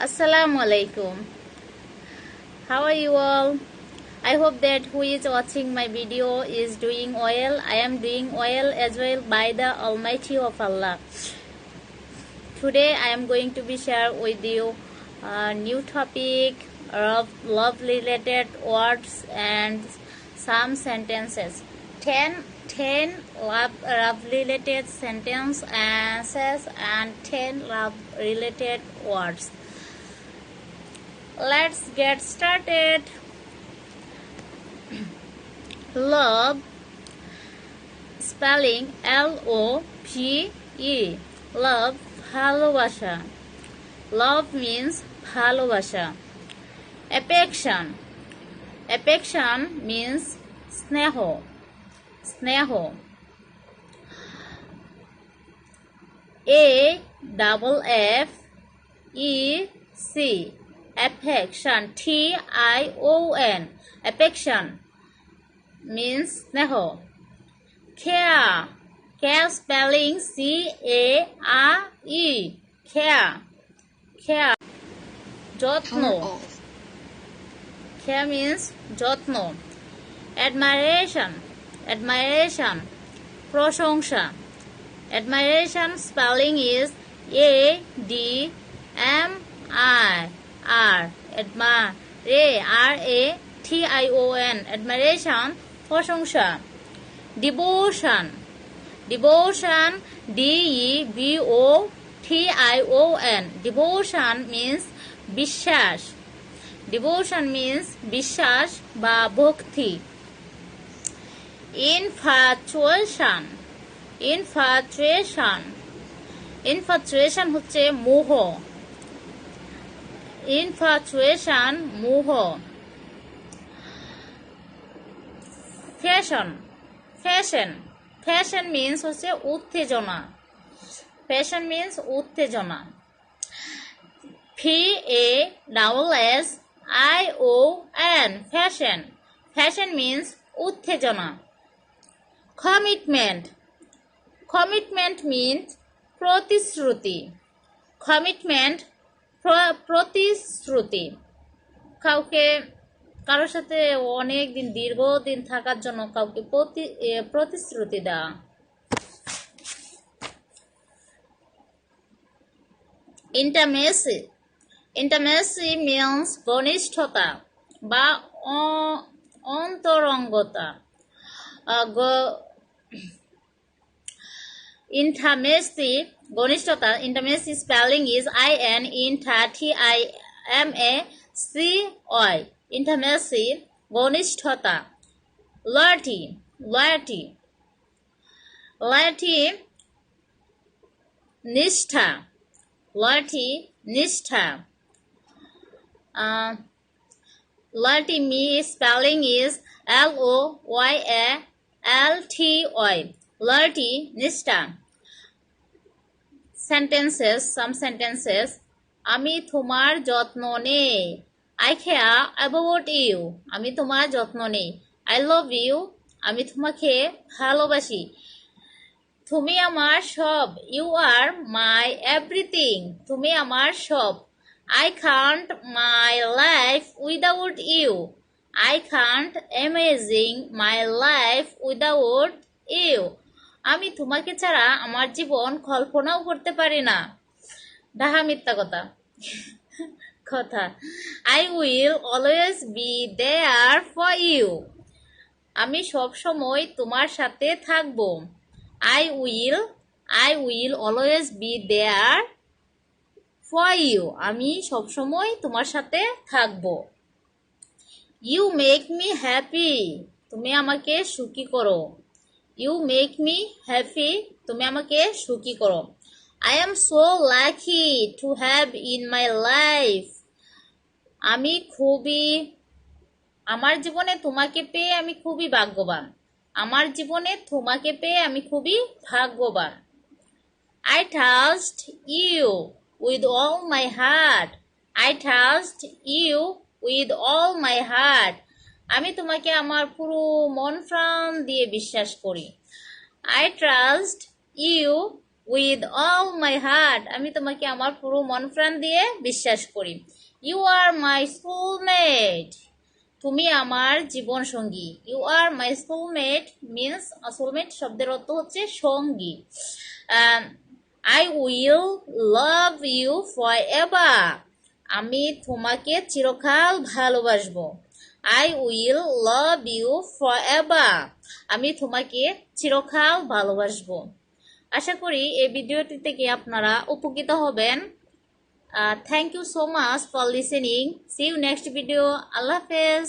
Assalamu alaikum. How are you all? I hope that who is watching my video is doing well. I am doing well as well by the Almighty of Allah. Today I am going to be share with you a new topic of love related words and some sentences. 10 10 love, love related sentences and 10 love related words Let's get started. Love spelling L O V E love ভালোবাসা love means ভালোবাসা affection affection means স্নেহ স্নেহ A double F E C affection T I O N affection means স্নেহ care care spelling C A R E care care যত্ন Turn off. care means যত্ন admiration admiration প্রশংসা admiration spelling is A D M I R admire R A T I O N admiration প্রশংসা। Devotion devotion D E V O T I O N devotion means বিশ্বাস। Devotion means বিশ্বাস বা ভক্তি। Infatuation infatuation infatuation হচ্ছে মোহ। Infatuation মোহ fashion fashion passion means হচ্ছে উত্তেজনা। ফ্যাশন মিন্স উত্তেজনা। P A double S I O N passion passion means উত্তেজনা। কমিটমেন্ট কমিটমেন্ট মিন্স প্রতিশ্রুতি। কমিটমেন্ট প্রতিশ্রুতি। কাউকে, কারোর সাথে অনেক দিন দীর্ঘদিন থাকার জন্য কাউকে প্রতি প্রতিশ্রুতি দেওয়া। ইন্টামেসি ইন্টামেসি মিন্স ঘনিষ্ঠতা বা অন্তরঙ্গতা। ইন্টামেসি ঘনিষ্ঠতা intimacy spelling is I N ইন্টা T I M A C Y intimacy ঘনিষ্ঠতা লয়টি লয়টি লয়টি নিষ্ঠা লয়টি নিষ্ঠা uh, loyalty me spelling is L O Y A L T Loyalty নিষ্ঠা sentences, some sentences. আমি তোমার যত্ন নেই। আই খেয়া অ্যাবাউট ইউ আমি তোমার যত্ন নেই। আই লাভ ইউ আমি তোমাকে ভালোবাসি। তুমি আমার সব। ইউ আর মাই এভরিথিং তুমি আমার সব। I can't my life without you I can't amazing my life without you আমি তোমাকে ছাড়া আমার জীবন কল্পনাও করতে পারি না। ডাহা মিথ্যা কথা। কথা। I will always be there for you আমি সব সময় তোমার সাথে থাকব। I will I will always be there for you আমি সবসময় তোমার সাথে থাকব। ইউ মেক মি হ্যাপি তুমি আমাকে সুখী করো। ইউ মেক মি হ্যাপি তুমি আমাকে সুখী করো। I am so lucky to have in my life আমি খুবই, আমার জীবনে তোমাকে পেয়ে আমি খুবই ভাগ্যবান। আমার জীবনে তোমাকে পেয়ে আমি খুবই ভাগ্যবান। I trust you with all my heart I trust you with all my heart আমি তোমাকে আমার পুরো মন প্রাণ দিয়ে বিশ্বাস করি। I trust you with all my heart আমি তোমাকে আমার পুরো মন প্রাণ দিয়ে বিশ্বাস করি। ইউ আর মাই সোলমেট তুমি আমার জীবন সঙ্গী। You are my soulmate means soulmate শব্দের অর্থ হচ্ছে সঙ্গী। I will love you forever আমি তোমাকে চিরকাল ভালোবাসবো। I will love you for আমি তোমাকে চিরকাল ভালোবাসবো। আশা করি এই ভিডিওটি থেকে আপনারা উপকৃত হবেন। Thank you so much for listening see you next video আল্লাহ হাফেজ।